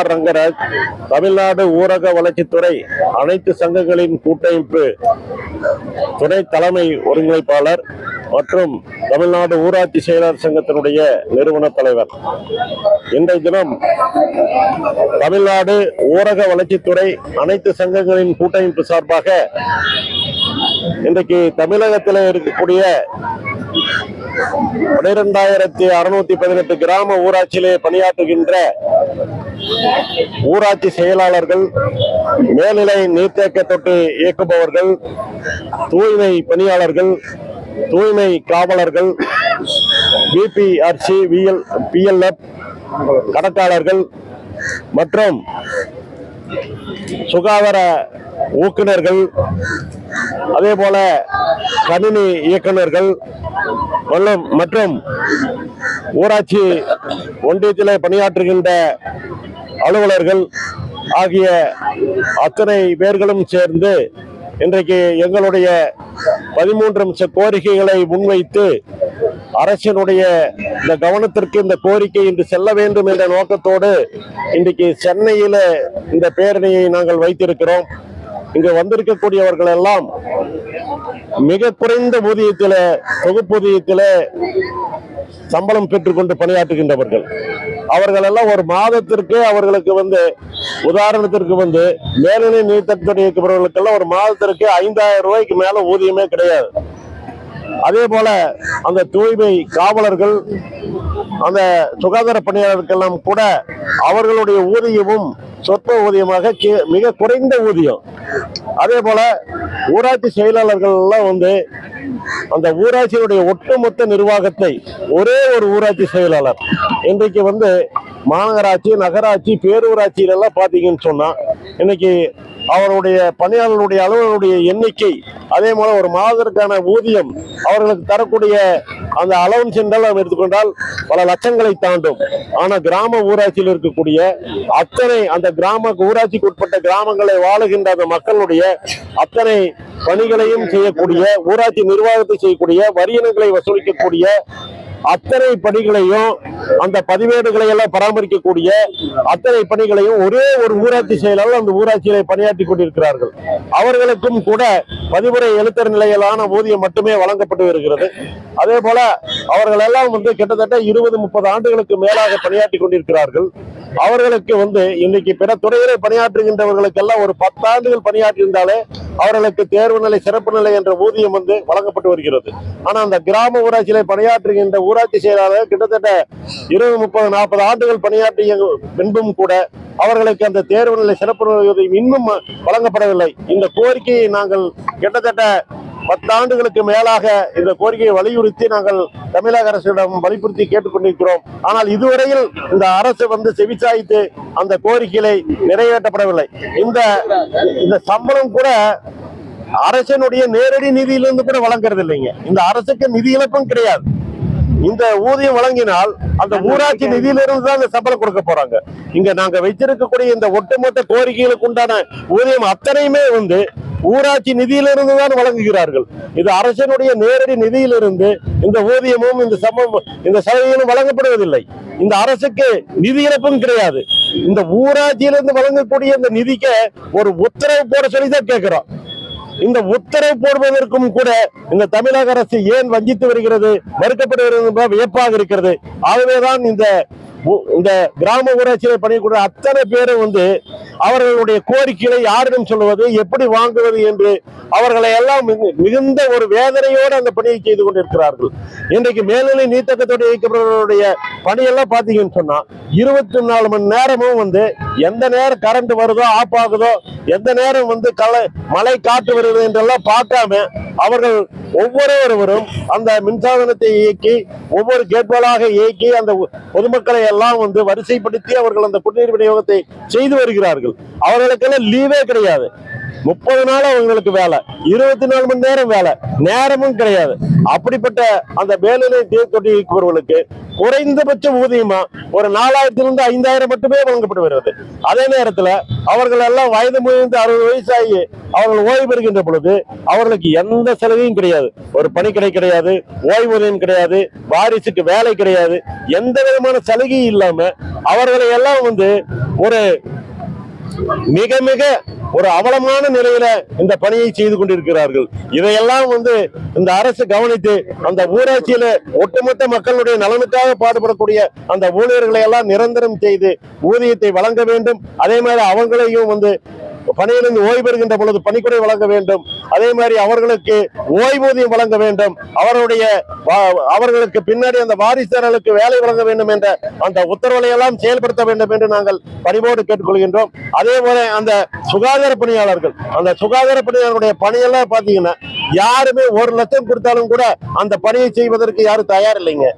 R Rangaraj Tamil Nadu ஊரக வளர்ச்சித்துறை அனைத்து சங்கங்களின் கூட்டமைப்பு துணை தலைமை ஒருங்கிணைப்பாளர் மற்றும் தமிழ்நாடு ஊராட்சி செயலாளர் சங்கத்தினுடைய நிறுவன தலைவர். இன்றைய தினம் தமிழ்நாடு ஊரக வளர்ச்சித்துறை அனைத்து சங்கங்களின் கூட்டமைப்பு சார்பாக இன்றைக்கு தமிழகத்தில் இருக்கக்கூடிய பனிரெண்டாயிரத்தி அறுநூத்தி பதினெட்டு கிராம ஊராட்சியிலே பணியாற்றுகின்ற ஊராட்சி செயலாளர்கள் மேல்நிலை நீர்த்தேக்க தொட்டு இயக்குபவர்கள் தூய்மை பணியாளர்கள் தூய்மை காவலர்கள் பிபிஆர்சி விஎல் பிஎல்எஃப் கணக்காளர்கள் மற்றும் சுகாதார ஊக்குநர்கள் அதே போல கணினி இயக்குநர்கள் மற்றும் மற்றும் ஊராட்சி ஒன்றியத்தில் பணியாற்றுகின்ற அலுவலர்கள் ஆகிய அத்தனை பேர்களும் சேர்ந்து இன்றைக்கு எங்களுடைய பதிமூன்று அம்ச கோரிக்கைகளை முன்வைத்து அரசினுடைய இந்த கவனத்திற்கு இந்த கோரிக்கை இன்று செல்ல வேண்டும் என்ற நோக்கத்தோடு இன்றைக்கு சென்னையில இந்த பேரணியை நாங்கள் வைத்திருக்கிறோம். இங்கு வந்திருக்கக்கூடியவர்கள் எல்லாம் மிக குறைந்த ஊதியத்தில தொகுப்பூதியத்தில சம்பளம் பெற்றுக்கொண்டு பணியாற்றுகின்றவர்கள். அவர்கள் எல்லாம் ஒரு மாதத்திற்கு அவர்களுக்கு வந்து உதாரணத்திற்கு வந்து மேல்நிலை நீர்த்தட்டுறை இருக்கிறவர்களுக்கெல்லாம் ஒரு மாதத்திற்கு ஐந்தாயிரம் ரூபாய்க்கு மேல ஊதியமே கிடையாது. அதே போல அந்த தூய்மை காவலர்கள் அந்த சுகாதார பணியாளருக்கெல்லாம் கூட அவர்களுடைய ஊதியமும் சொற்ப ஊதியமாக மிக குறைந்த ஊதியம். அதே போல ஊராட்சி செயலாளர்கள் எல்லாம் வந்து அந்த ஊராட்சியினுடைய ஒட்டுமொத்த நிர்வாகத்தை ஒரே ஒரு ஊராட்சி செயலாளர். இன்றைக்கு வந்து மாநகராட்சி நகராட்சி பேரூராட்சியிலெல்லாம் பார்த்தீங்கன்னு சொன்னால் இன்னைக்கு அவருடைய பணியாளர்களுடைய அலுவலருடைய எண்ணிக்கை அதே போல ஒரு மாதத்திற்கான ஊதியம் அவர்களுக்கு தரக்கூடிய அந்த அலவன்ஸ் என்றால் நாம் எடுத்துக்கொண்டால் பல லட்சங்களை தாண்டும். ஆனால் கிராம ஊராட்சியில் இருக்கக்கூடிய அத்தனை அந்த கிராம ஊராட்சிக்கு உட்பட்ட கிராமங்களை வாழுகின்ற அந்த மக்களுடைய அத்தனை பணிகளையும் செய்யக்கூடிய ஊராட்சி நிர்வாகத்தை செய்யக்கூடிய வரியினங்களை வசூலிக்கக்கூடிய அத்தனை பணிகளையும் அந்த பதிவேடுகளை எல்லாம் பராமரிக்கக்கூடிய அத்தனை பணிகளையும் ஒரே ஒரு ஊராட்சி செயலாளர் அந்த ஊராட்சியிலே பணியாற்றி கொண்டிருக்கிறார்கள். அவர்களுக்கும் கூட பதிவுரை எழுத்தர் நிலையிலான ஊதியம் மட்டுமே வழங்கப்பட்டு வருகிறது. அதே போல அவர்கள் எல்லாம் வந்து கிட்டத்தட்ட இருபது முப்பது ஆண்டுகளுக்கு மேலாக பணியாற்றி கொண்டிருக்கிறார்கள். அவர்களுக்கு வந்து இன்னைக்கு பிற துறையிலே பணியாற்றுகின்றவர்களுக்கெல்லாம் ஒரு பத்தாண்டுகள் பணியாற்றியிருந்தாலே அவர்களுக்கு தேர்வு நிலை சிறப்பு நிலை என்ற ஊதியம் வந்து வழங்கப்பட்டு வருகிறது. ஆனா அந்த கிராம ஊராட்சியிலே பணியாற்றுகின்ற ஊராட்சி செயலாளர் கிட்டத்தட்ட இருபது முப்பது நாற்பது ஆண்டுகள் பணியாற்றிய பின்பும் கூட அவர்களுக்கு அந்த தேர்வு நிலை சிறப்பு நிலை இன்னும் வழங்கப்படவில்லை. இந்த கோரிக்கையை நாங்கள் கிட்டத்தட்ட பத்தாண்டுகளுக்கு மேலாக இந்த கோரிக்கையை வலியுறுத்தி நாங்கள் தமிழக அரசிடம் வலியுறுத்தி கேட்டுக்கொண்டிருக்கிறோம். ஆனால் இதுவரையில் இந்த அரசு வந்து செவிச்சாய்த்து அந்த கோரிக்கைகளை நிறைவேற்றப்படவில்லை. இந்த இந்த சம்பளம் கூட அரசனுடைய நேரடி நிதியிலிருந்து கூட வழங்குறது இல்லைங்க இந்த அரசுக்கு நிதி இழப்பும் கிடையாது. இந்த ஊதியம் வழங்கினால் அந்த ஊராட்சி நிதியிலிருந்து தான் இந்த சம்பளம் கொடுக்க போறாங்க. இங்க நாங்க வச்சிருக்கக்கூடிய இந்த ஒட்டுமொத்த கோரிக்கைகளுக்கு உண்டான ஊதியம் அத்தனையுமே வந்து ஊராட்சி நிதியிலிருந்து தான் வழங்குகிறார்கள். இது அரசினுடைய நேரடி நிதியிலிருந்து இந்த ஊதியமும் இந்த சம்பளம் இந்த சலுகைகளும் வழங்கப்படுவதில்லை. இந்த அரசுக்கு நிதி இழப்பும் கிடையாது. இந்த ஊராட்சியிலிருந்து வழங்கக்கூடிய இந்த நிதிக்க ஒரு உத்தரவு போட சொல்லி தான் கேட்கிறோம். இந்த உத்தரவு போடுவதற்கும் கூட இந்த தமிழக அரசு ஏன் வஞ்சித்து வருகிறது மறுக்கப்படுகிறது வியப்பாக இருக்கிறது. ஆகவேதான் இந்த இந்த கிராம ஊராட்சியில் பணியக்கூடிய அத்தனை பேரும் வந்து அவர்களுடைய கோரிக்கைகளை யாரிடம் சொல்லுவது எப்படி வாங்குவது என்று அவர்களை எல்லாம் மிகு- மிகுந்த ஒரு வேதனையோடு அந்த பணியை செய்து கொண்டிருக்கிறார்கள். இன்றைக்கு மேல்நிலை நீர்த்தக்கத்தோடு இயக்கப்படுறவருடைய பணியெல்லாம் பார்த்தீங்கன்னு சொன்னா இருபத்தி நாலு மணி நேரமும் வந்து எந்த நேரம் கரண்ட் வருதோ ஆஃப் ஆகுதோ எந்த நேரம் வந்து களை மழை காற்று வருது என்றெல்லாம் பார்க்காம அவர்கள் ஒவ்வொருவரும் அந்த மின்சாதனத்தை இயக்கி ஒவ்வொரு கேட்பாளாக இயக்கி அந்த பொதுமக்களை எல்லாம் வந்து வரிசைப்படுத்தி அவர்கள் அந்த குடிநீர் விநியோகத்தை செய்து வருகிறார்கள். அவர்களுக்கெல்லாம் லீவே கிடையாது. முப்பது நாள் அவங்களுக்கு வேலை. இருபத்தி நாலு மணி நேரம் வேலை. நேரமும் கிடையாது. அப்படிப்பட்ட அந்த மேல்நிலை நீர் தொட்டி குறைந்தபட்ச ஊதியமா ஒரு நாலாயிரத்திலிருந்து ஐந்தாயிரம் மட்டுமே வழங்கப்பட்டு வருகிறது. அதே நேரத்தில் அவர்கள் எல்லாம் வயது முதிர்ந்து அறுபது வயசாகி அவர்கள் ஓய்வு பெறுகின்ற பொழுது அவர்களுக்கு எந்த சலுகையும் கிடையாது. ஒரு பணிக்கடை கிடையாது ஓய்வூதியம் கிடையாது வாரிசுக்கு வேலை கிடையாது. எந்த விதமான சலுகையும் இல்லாம அவர்களை எல்லாம் வந்து ஒரு மிக மிக ஒரு அவலமான நிலையில இந்த பணியை செய்து கொண்டிருக்கிறார்கள். இதையெல்லாம் வந்து இந்த அரசு கவனித்து அந்த ஊராட்சியில ஒட்டுமொத்த மக்களுடைய நலனுக்காக பாடுபடக்கூடிய அந்த ஊழியர்களை எல்லாம் நிரந்தரம் செய்து ஊதியத்தை வழங்க வேண்டும். அதே மாதிரி அவங்களையும் வந்து பணியிலிருந்து ஓய்வு பெறுகின்ற பொழுது பணிக்குறை வழங்க வேண்டும். அதே மாதிரி அவர்களுக்கு ஓய்வூதியம் வழங்க வேண்டும். அவருடைய அவர்களுக்கு பின்னாடி அந்த வாரிசுகளுக்கு வேலை வழங்க வேண்டும் என்ற அந்த உத்தரவுகளை எல்லாம் செயல்படுத்த வேண்டும் என்று நாங்கள் பணிவோடு கேட்டுக்கொள்கின்றோம். அதே போல அந்த சுகாதார பணியாளர்கள் அந்த சுகாதார பணியாளர்களுடைய பணியெல்லாம் பார்த்தீங்கன்னா யாருமே ஒரு லட்சம் கொடுத்தாலும் கூட அந்த பணியை செய்வதற்கு யாரும் தயார் இல்லைங்க.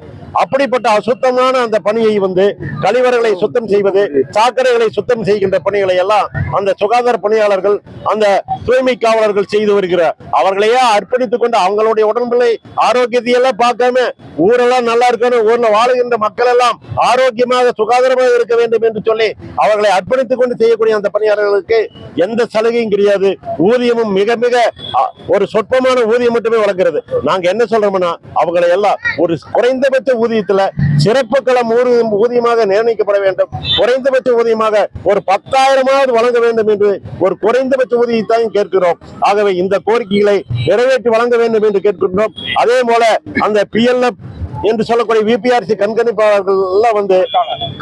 அப்படிப்பட்ட அசுத்தமான அந்த பணியை வந்து கழிவறைகளை சுத்தம் செய்வது சாக்கடைகளை சுத்தம் செய்கின்ற பணிகளை எல்லாம் அந்த சுகாதார பணியாளர்கள் அந்த தூய்மை காவலர்கள் செய்து வருகிறார் அவர்களையே அர்ப்பணித்துக் கொண்டு அவங்களுடைய உடம்புகளை ஆரோக்கியத்தை எல்லாம் பார்க்காம ஊரெல்லாம் நல்லா இருக்கணும் ஊர்ல வாழுகின்ற மக்கள் எல்லாம் ஆரோக்கியமாக சுகாதாரமாக இருக்க வேண்டும் என்று சொல்லி அவர்களை அர்ப்பணித்துக் கொண்டு செய்யக்கூடிய அந்த பணியாளர்களுக்கு எந்த சலுகையும் கிடையாது. ஊதியமும் மிக மிக அ, ஒரு சொற்பமான ஊதியம் மட்டுமே வழங்குறது நாங்க என்ன சொல்றோம்னா அவங்களை எல்லாம் ஒரு குறைந்தபட்ச ஊதியத்துல சிறப்பு களம் ஊதியம் ஊதியமாக நிர்ணயிக்கப்பட வேண்டும். குறைந்தபட்ச ஊதியமாக ஒரு பத்தாயிரமாவது வழங்க வேண்டும் என்று ஒரு குறைந்தபட்ச ஊதியத்தையும் கேட்கிறோம். ஆகவே இந்த கோரிக்கைகளை நிறைவேற்றி வழங்க வேண்டும் என்று கேட்கின்றோம். அதே போல அந்த பிஎல்எஃப் என்று சொல்லக்கூடிய விபிஆர்சி கண்காணிப்பாளர்கள் எல்லாம் வந்து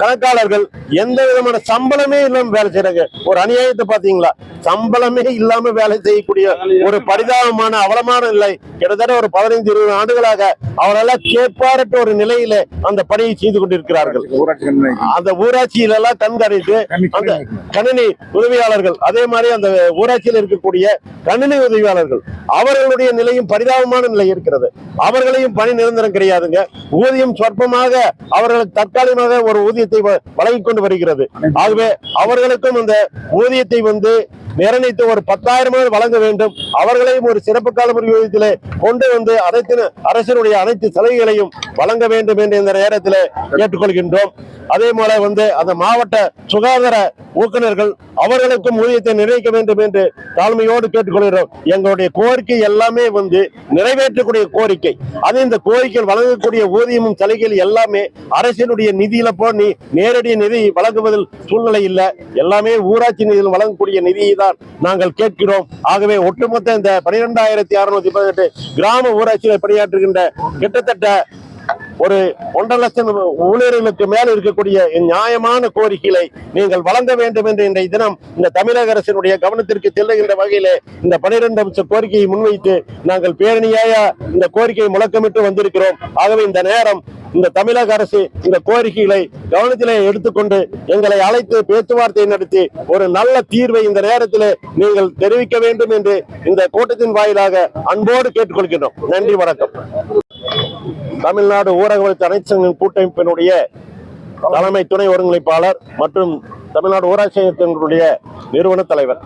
கணக்காளர்கள் எந்த விதமான சம்பளமே இல்லாம வேலை செய்யறாங்க ஒரு அநியாயத்தை பாத்தீங்களா சம்பளமே இல்லாம வேலை செய்யக்கூடிய ஒரு பரிதாபமான அவலமான நிலை. கிட்டத்தட்ட ஒரு பதினைந்து இருபது ஆண்டுகளாக அவரெல்லாம் கேட்பாரற்ற ஒரு நிலையில அந்த பணியை செய்து கொண்டிருக்கிறார்கள். அந்த ஊராட்சியில எல்லாம் கண்காணித்து அந்த கணினி உதவியாளர்கள் அதே மாதிரி அந்த ஊராட்சியில் இருக்கக்கூடிய கணினி உதவியாளர்கள் அவர்களுடைய நிலையும் பரிதாபமான நிலை இருக்கிறது. அவர்களையும் பணி நிரந்தரம் கிடையாதுங்க. ஊதியம் சொற்பமாக அவர்களுக்கு தற்காலிகமாக ஒரு ஊதியத்தை வழங்கி வழங்கிக் கொண்டு வருகிறது. ஆகவே அவர்களுக்கும் அந்த ஊதியத்தை வந்து நிர்ணயித்து ஒரு பத்தாயிரம் பேர் வழங்க வேண்டும். அவர்களையும் ஒரு சிறப்பு கால ஊதியத்திலே கொண்டு வந்து அனைத்து அரசினுடைய அனைத்து சலுகைகளையும் வழங்க வேண்டும் என்று இந்த நேரத்தில் கேட்டுக்கொள்கின்றோம். அதே போல வந்து அந்த மாவட்ட சுகாதார ஊக்குநர்கள் அவர்களுக்கும் ஊதியத்தை நிர்ணயிக்க வேண்டும் என்று தாழ்மையோடு கேட்டுக்கொள்கிறோம். எங்களுடைய கோரிக்கை எல்லாமே வந்து நிறைவேற்றக்கூடிய கோரிக்கை. அது இந்த கோரிக்கை வழங்கக்கூடிய ஊதியமும் சலுகைகள் எல்லாமே அரசினுடைய நிதியில போ நேரடி நிதி வழங்குவதில் சூழ்நிலை இல்லை. எல்லாமே ஊராட்சி நிதியில் வழங்கக்கூடிய நிதியை தான் நாங்கள் கேட்கிறோம். ஆகவே ஒட்டுமொத்த இந்த பனிரெண்டாயிரத்தி அறுநூத்தி பதினெட்டு கிராம ஊராட்சியில் பணியாற்றுகின்ற கிட்டத்தட்ட ஒரு ஒன்றரை லட்சம் ஊழியர்களுக்கு மேல் இருக்கக்கூடிய நியாயமான கோரிக்கைகளை நீங்கள் வழங்க வேண்டும் என்று இன்றைய தினம் இந்த தமிழக அரசினுடைய கவனத்திற்கு செல்லுகின்ற வகையிலே இந்த பனிரெண்டு அம்ச கோரிக்கையை முன்வைத்து நாங்கள் பேரணியாய இந்த கோரிக்கையை முழக்கமிட்டு வந்திருக்கிறோம். ஆகவே இந்த நேரம் இந்த தமிழக அரசு இந்த கோரிக்கைகளை கவனத்திலே எடுத்துக்கொண்டு எங்களை அழைத்து பேச்சுவார்த்தை நடத்தி ஒரு நல்ல தீர்வை இந்த நேரத்திலே நீங்கள் தெரிவிக்க வேண்டும் என்று இந்த கூட்டத்தின் வாயிலாக அன்போடு கேட்டுக்கொள்கிறோம் நன்றி வணக்கம். தமிழ்நாடு ஊரக வளர்ச்சி அனைத்து கூட்டமைப்பினுடைய தலைமை துணை ஒருங்கிணைப்பாளர் மற்றும் தமிழ்நாடு ஊராட்சி நிறுவன தலைவர்.